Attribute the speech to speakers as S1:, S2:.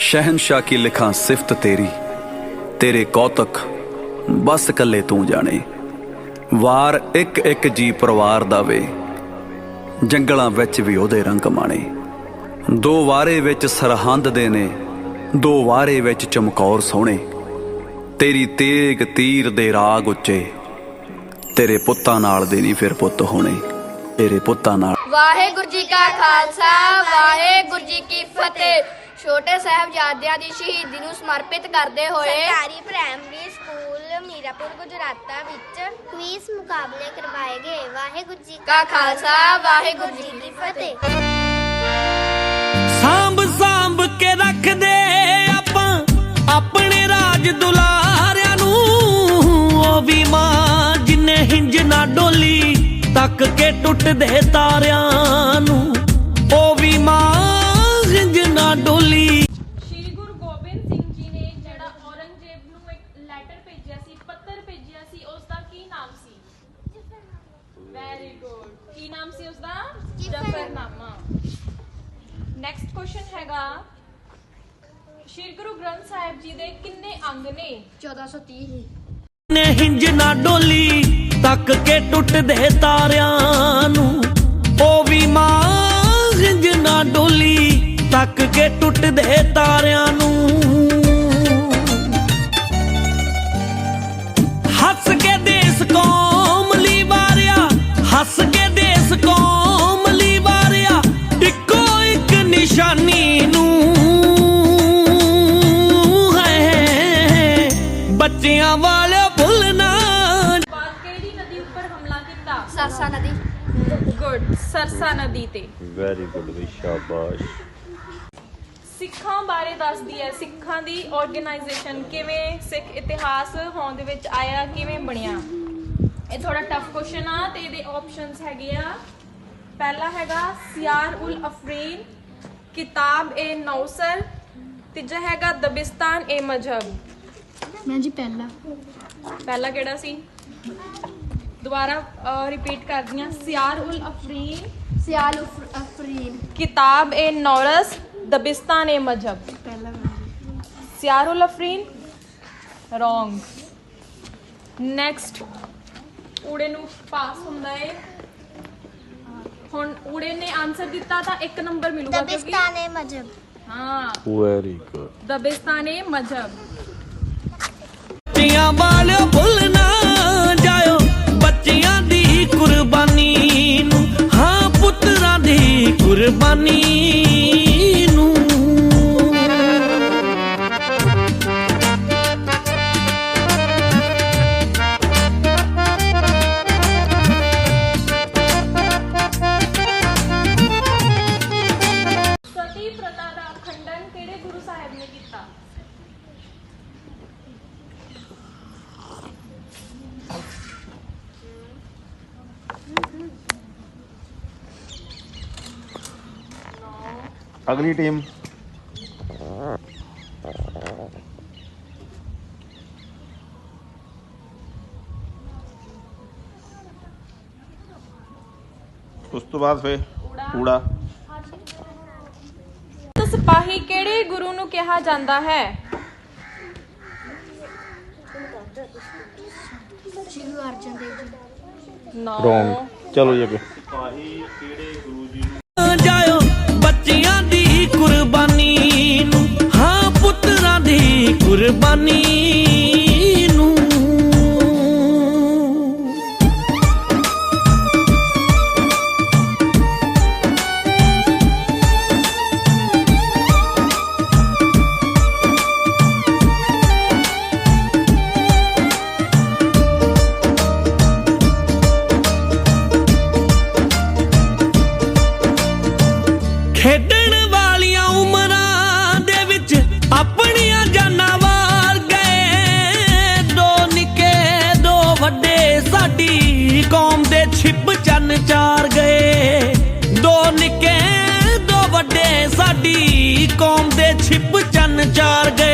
S1: ਸ਼ਹਿਨशाह ਕੀ ਲਿਖਾਂ ਸਿਫਤ ਤੇਰੀ, ਤੇਰੇ ਕੌਤਕ ਬਸ ਕੱਲੇ ਤੂੰ ਜਾਣੇ। ਵਾਰ ਇੱਕ ਇੱਕ ਜੀ ਪਰਿਵਾਰ ਦਾ ਵੇ, ਜੰਗਲਾਂ ਵਿੱਚ ਵੀ ਉਹਦੇ ਰੰਗ ਮਾਣੇ। ਦੋ ਵਾਰੇ ਵਿੱਚ ਸਰਹੰਦ ਦੇ ਨੇ, ਦੋ ਵਾਰੇ ਵਿੱਚ ਚਮਕੌਰ ਸੋਹਣੇ। ਤੇਰੀ ਤੇਗ ਤੀਰ ਦੇ ਰਾਗ ਉੱਚੇ, ਤੇਰੇ ਪੁੱਤਾਂ ਨਾਲ ਦੇ ਨਹੀਂ ਫਿਰ ਪੁੱਤ ਹੋਣੇ। ਤੇਰੇ ਪੁੱਤਾਂ ਨਾਲ
S2: ਵਾਹਿਗੁਰੂ ਜੀ ਕਾ ਖਾਲਸਾ, ਵਾਹਿਗੁਰੂ ਜੀ ਕੀ ਫਤਿਹ। ਛੋਟੇ ਸਾਹਿਬਜ਼ਾਦਿਆਂ ਦੀ ਸ਼ਹੀਦੀ ਨੂੰ ਸਮਰਪਿਤ ਕਰਦੇ ਹੋਏ
S3: ਸਰਕਾਰੀ ਪ੍ਰਾਇਮਰੀ ਸਕੂਲ ਮੀਰਾਪੁਰ ਗੁਜਰਾਤਾ ਵਿੱਚ ਕੁਇਜ਼ ਮੁਕਾਬਲੇ ਕਰਵਾਏ ਗਏ। ਵਾਹਿਗੁਰੂ ਜੀ
S2: ਕਾ ਖਾਲਸਾ ਵਾਹਿਗੁਰੂ ਜੀ ਕੀ
S3: ਫਤਿਹ।
S4: ਸਾਂਭ ਸਾਂਭ ਕੇ ਰੱਖਦੇ ਆਪਾਂ ਆਪਣੇ ਰਾਜ ਦੁਲਾਰਿਆਂ ਨੂੰ। ਉਹ ਵੀ ਮਾਂ ਜਿਨੇ ਹਿੰਜ ਨਾ ਡੋਲੀ ਤੱਕ ਕੇ ਟੁੱਟਦੇ ਤਾਰਿਆਂ ਨੂੰ। ਉਹ ਵੀ ਮਾਂ ਨਾ ਡੋਲੀ।
S5: ਸ਼੍ਰੀ ਗੁਰੂ ਗੋਬਿੰਦ ਸਿੰਘ ਜੀ ਨੇ ਜਿਹੜਾ ਔਰੰਗਜ਼ੇਬ ਨੂੰ ਇੱਕ ਲੈਟਰ ਭੇਜਿਆ ਸੀ ਪੱਤਰ ਭੇਜਿਆ ਸੀ ਉਸ ਦਾ ਕੀ ਨਾਮ ਸੀ? ਵੈਰੀ ਗੁੱਡ ਕੀ ਨਾਮ ਸੀ ਉਸ ਦਾ ਜਫਰਨਾਮਾ। ਨੈਕਸਟ ਕੁਐਸਚਨ ਹੈਗਾ ਸ਼੍ਰੀ ਗੁਰੂ ਗ੍ਰੰਥ ਸਾਹਿਬ ਜੀ ਦੇ ਕਿੰਨੇ ਅੰਗ ਨੇ?
S2: 1430
S4: ਨੇ ਹਿੰਜ ਨਾ ਡੋਲੀ ਤੱਕ ਕੇ ਟੁੱਟਦੇ ਤਾਰਿਆਂ ਨੂੰ। ਉਹ ਵੀ ਮਾਂ ਹਿੰਜ ਨਾ ਡੋਲੀ। ਤੱਕ ਕੇ ਟੁੱਟਦੇ ਤਾਰਿਆਂ ਨੂੰ। ਹੱਸ ਕੇ ਦੇਸ ਕੌਮ ਲਈ ਵਾਰਿਆ ਹੱਸ ਕੇ ਦੇਸ ਕੌਮ ਲਈ ਵਾਰਿਆ ਇੱਕੋ ਇੱਕ ਨਿਸ਼ਾਨੀ ਨੂੰ। ਹੈ ਬੱਚਿਆਂ ਵਾਲਿਆ ਭੁੱਲਣਾ
S5: ਕਿਹੜੀ ਨਦੀ ਉੱਪਰ ਹਮਲਾ ਕੀਤਾ?
S2: ਸਰਸਾ ਨਦੀ।
S5: ਗੁੱਡ ਸਰਸਾ ਨਦੀ ਤੇ।
S6: ਵੈਰੀ ਗੁੱਡ ਵੀ ਸ਼ਾਬਾਸ਼।
S5: ਸਿੱਖਾਂ ਬਾਰੇ ਦੱਸਦੀ ਹੈ। ਸਿੱਖਾਂ ਦੀ ਆਰਗੇਨਾਈਜੇਸ਼ਨ ਕਿਵੇਂ ਸਿੱਖ ਇਤਿਹਾਸ ਹੋਂਦ ਦੇ ਵਿੱਚ ਆਇਆ ਕਿਵੇਂ ਬਣਿਆ? ਇਹ ਥੋੜਾ ਟਫ ਕੁਐਸਚਨ ਆ ਤੇ ਇਹਦੇ ਆਪਸ਼ਨਸ ਹੈਗੇ ਆ। ਪਹਿਲਾ ਹੈਗਾ ਸਿਆਰ ਉਲ ਅਫਰੀਨ ਕਿਤਾਬ ਏ ਨੌਸਰ ਤੀਜਾ ਹੈਗਾ ਦਬਿਸਤਾਨ ਏ ਮਜਹਬ।
S2: ਮੈਂ ਜੀ ਪਹਿਲਾ।
S5: ਪਹਿਲਾ ਕਿਹੜਾ ਸੀ? ਦੁਬਾਰਾ ਰਿਪੀਟ ਕਰਦੀ ਹਾਂ। ਸਿਆਰ ਉਲ ਅਫਰੀਨ
S2: ਸਿਆਲ ਅਫਰੀਨ।
S5: ਕਿਤਾਬ ਏ ਨੌਰਸ ਦਬਿਸਤਾਨ ਏ ਮਜਹਬ।
S2: ਪਹਿਲਾ
S5: ਸਿਆਰੁਲ ਅਫਰੀਨ? ਰੋਂਗ ਨੈਕਸਟ ਊੜੇ ਨੂੰ ਪਾਸ ਹੁੰਦਾ ਏ। ਹੁਣ ਊੜੇ ਨੇ ਆਨਸਰ ਦਿੱਤਾ ਤਾਂ ਇੱਕ ਨੰਬਰ ਮਿਲੂਗਾ ਕਿਉਂਕਿ
S3: ਦਬਿਸਤਾਨੇ ਮਜਬ
S5: ਹਾਂ।
S6: ਵੈਰੀ ਗੁੱਡ
S5: ਦਬਿਸਤਾਨ ਏ ਮਜਹਬ।
S4: ਬੱਚਿਆਂ ਵਾਲਿਓ
S6: ਅਗਲੀ ਟੀਮ। ਉਸ ਤੋਂ ਬਾਅਦ ਫੇ ਊੜਾ
S5: ਤਾਂ ਸਿਪਾਹੀ ਕਿਹੜੇ ਗੁਰੂ ਨੂੰ ਕਿਹਾ ਜਾਂਦਾ ਹੈ?
S2: ਸ਼੍ਰੀ ਅਰਜਨ ਦੇਵ ਜੀ।
S5: ਨੋ।
S6: ਚਲੋ ਜੀ ਅੱਗੇ।
S4: ਕੁਰਬਾਨੀ ਨੂੰ। ਖੇਡਣ ਕੌਮ ਛਿਪ ਚੰਨ ਚਾਰ ਗਏ। ਦੋ ਨਿੱਕੇ, ਦੋ ਵੱਡੇ, ਸਾਡੀ ਕੌਮ ਦੇ ਛਿਪ ਚੰਨ ਚਾਰ ਗਏ।